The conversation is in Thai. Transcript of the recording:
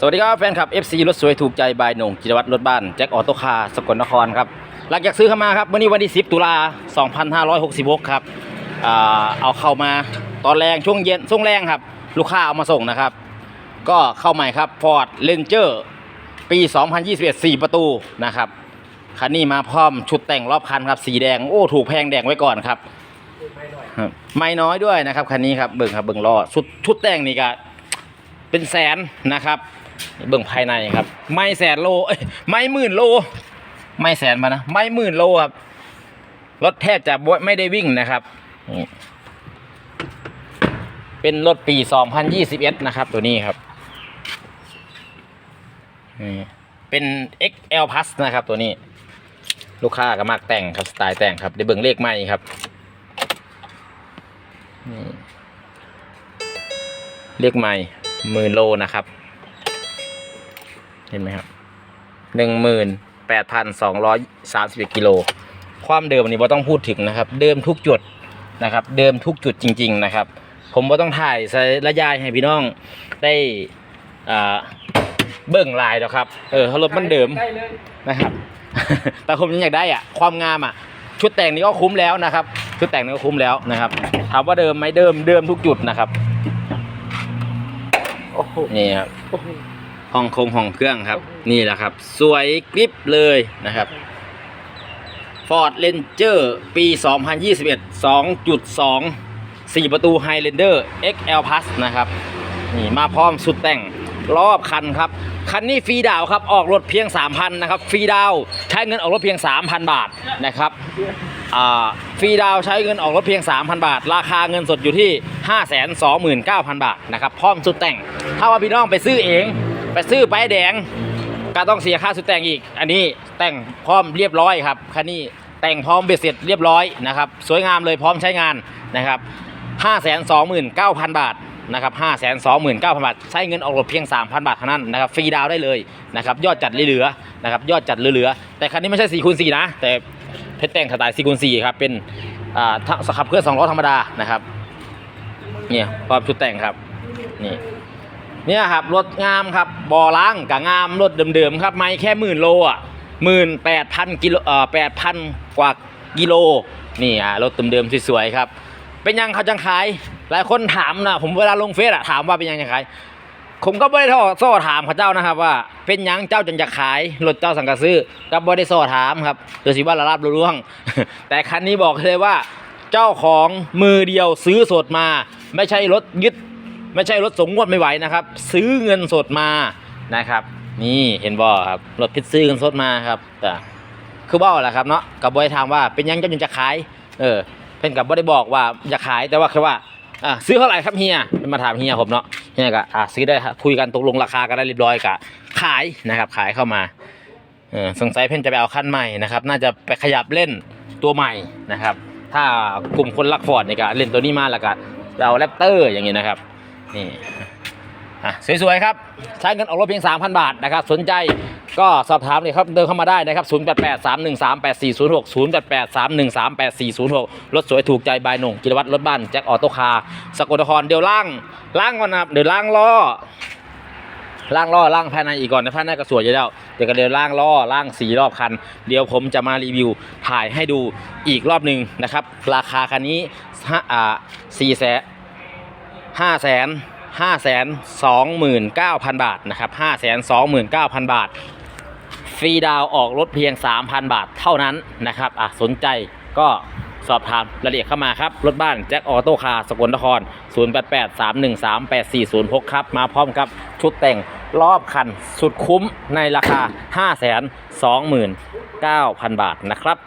สวัสดีครับแฟนคลับ FC รถสวยถูกใจบายหน่งจิรวัตรรถบ้านแจ็คออโต้คาร์สกลนครครับหลังจากซื้อเข้ามาครับวันนี้วันที่ 10 ตุลา 2566 ครับเอาเข้ามาตอนแรงช่วงเย็นช่วงแรงครับ ลูกค้าเอามาส่งนะครับ ก็เข้าใหม่ครับ Ford Ranger ปี 2021 4 ประตูนะครับคันนี้มาพร้อมชุดแต่งรอบคันครับสีแดงโอ้ถูกแพงแดงไว้ก่อนครับครับไม่น้อยด้วยนะครับคันนี้ครับเบิ่งครับเบิ่งล้อชุดชุดแต่งนี่ก็เป็นแสนนะครับ เบิ่งภายในครับ ไม่แสนโลไม่หมื่นโล ไม่แสนมานะไม่หมื่นโลครับรถแทบจะไม่ได้วิ่งนะครับ เป็นรถปี 2021 นะครับ ตัวนี้ครับ เป็น XL Plus นะครับ ตัวนี้ ลูกค้าก็มากแต่งครับ สไตล์แต่งครับ ได้เบิ่งเลขใหม่ครับ เลขใหม่หมื่นโลนะครับ เห็นไหมครับหนึ่งหมื่นแปดพันสองร้อยสามสิบกิโล ความเดิมอันนี้ว่าต้องพูดถึงนะครับ เดิมทุกจุดนะครับ เดิมทุกจุดจริง ๆ นะครับ ผมว่าต้องถ่ายใส่ระยายให้พี่น้องได้อ่าเบิ่งลายแล้วครับ เออรถมันเดิมได้เลยนะครับ แต่ผมยังอยากได้อะ ความงามอะ ชุดแต่งนี้ก็คุ้มแล้วนะครับ ชุดแต่งนี้ก็คุ้มแล้วนะครับ ถามว่าเดิมไหมเดิม เดิมทุกจุดนะครับโอ้โหนี่ครับโอ้โห้องคงห้องเครื่องครับ นี่แหละครับ สวยกริบเลยนะครับ Ford Ranger ปี 2021 2.2 4 ประตู Highlander XL Plus นะครับ นี่มาพร้อมสุดแต่งรอบคันครับ คันนี้ฟรีดาวครับ ออกรถเพียง 3,000 นะครับ ฟรีดาวใช้เงินออกรถเพียง 3,000 บาทนะครับฟรีดาวใช้เงินออกรถเพียง 3,000 บาท ราคาเงินสดอยู่ที่ 529,000 บาทนะครับ พร้อมสุดแต่ง ถ้าว่าพี่น้องไปซื้อเอง ไปซื้อป้ายแดง ก็ต้องเสียค่าสุดแต่งอีก อันนี้แต่งพร้อมเรียบร้อยครับคันนี้แต่งพร้อมเบ็ดเสร็จเรียบร้อยนะครับสวยงามเลยพร้อมใช้งานนะครับ529,000 บาทนะครับ529,000 บาท ใช้เงินออกรถเพียง 3,000 บาทเท่านั้นนะครับฟรีดาวได้เลยนะครับยอดจัดเหลือนะครับยอดจัดเหลือ แต่คันนี้ไม่ใช่4คูณ4นะ แต่เพชรแต่งสไตล์4คูณ4ครับเป็นอ่าขับเคลื่อน2ล้อธรรมดานะครับเนี่ยความชุดแต่งครับนี่ เนี่ยครับรถงามครับบ่อล้างกับงามรถเดิมๆครับไม่แค่หมื่นโลอะหมื่นแปดพันกิโลเอ่อแปดพันกว่ากิโลนี่อะรถเดิมๆสวยๆครับ เป็นยังเขาจังขาย หลายคนถามนะผมเวลาลงเฟซอะถามว่าเป็นยังจังขายผมก็ไม่ได้ทอโซ่ถามเขาเจ้านะครับว่า เป็นยังเจ้าจังจะขายรถเจ้าสังกะซื้อก็บ่ได้โซ่ถามครับเดี๋ยสิว่าละลาบรู้ร่วง แต่คันนี้บอกเลยว่า เจ้าของมือเดียวซื้อสดมา ไม่ใช่รถยึด ไม่ใช่รถส่งงวดไม่ไหวนะครับ ซื้อเงินสดมานะครับ นี่เห็นบ่ครับรถพิษซื้อเงินสดมาครับแต่คือบ่แหละครับเนาะกับบอยถามว่าเป็นยังเจ้ายังจะขายเออเพิ่นกับบ่ได้บอกว่าจะขายแต่ว่าแค่ว่าอ่าซื้อเท่าไหร่ครับเฮียเป็นมาถามเฮียผมเนาะเฮียก็อ่าซื้อได้คุยกันตกลงราคากันได้เรียบร้อยกะขายนะครับขายเข้ามาเออสงสัยเพิ่นจะไปเอาคันใหม่นะครับ น่าจะไปขยับเล่นตัวใหม่นะครับ ถ้ากลุ่มคนรักฟอร์ดเนี่ยก็เล่นตัวนี้มาแล้วก็เอาแรปเตอร์อย่างนี้นะครับ นี่อะสวยๆครับ ใช้เงินออกรถเพียง 3,000 บาทนะครับ สนใจก็สอบถามเลยครับเดินเข้ามาได้นะครับ 088 313 8406 088 313 8406 รถสวยถูกใจบายหนุ่งกิรวัตรรถบ้านแจ็คออโต้คาร์สกลนครเดี๋ยวล่างล่างก่อนนะครับเดี๋ยวล่างล้อล่างล้อล่างภายในอีกก่อนนะภายในก็สวยอยู่แล้วเดี๋ยวก็เดี๋ยวล่างล้อล่างสีรอบคัน เดี๋ยวผมจะมารีวิวถ่ายให้ดูอีกรอบหนึ่งนะครับ ราคาคันนี้ห้าอ่าสี่แสน ห้าแสนห้าแสนสองหมื่นเก้าพันบาทนะครับห้าแสนสองหมื่นเก้าพันบาท ฟรีดาวออกรถเพียง3,000บาทเท่านั้นนะครับอะสนใจก็สอบถามรายละเอียดเข้ามาครับ รถบ้านแจ็คออโต้คาร์สกลนคร 088 313 8406 ครับ มาพร้อมกับชุดแต่งรอบคันสุดคุ้มในราคา 529,000 บาทนะครับ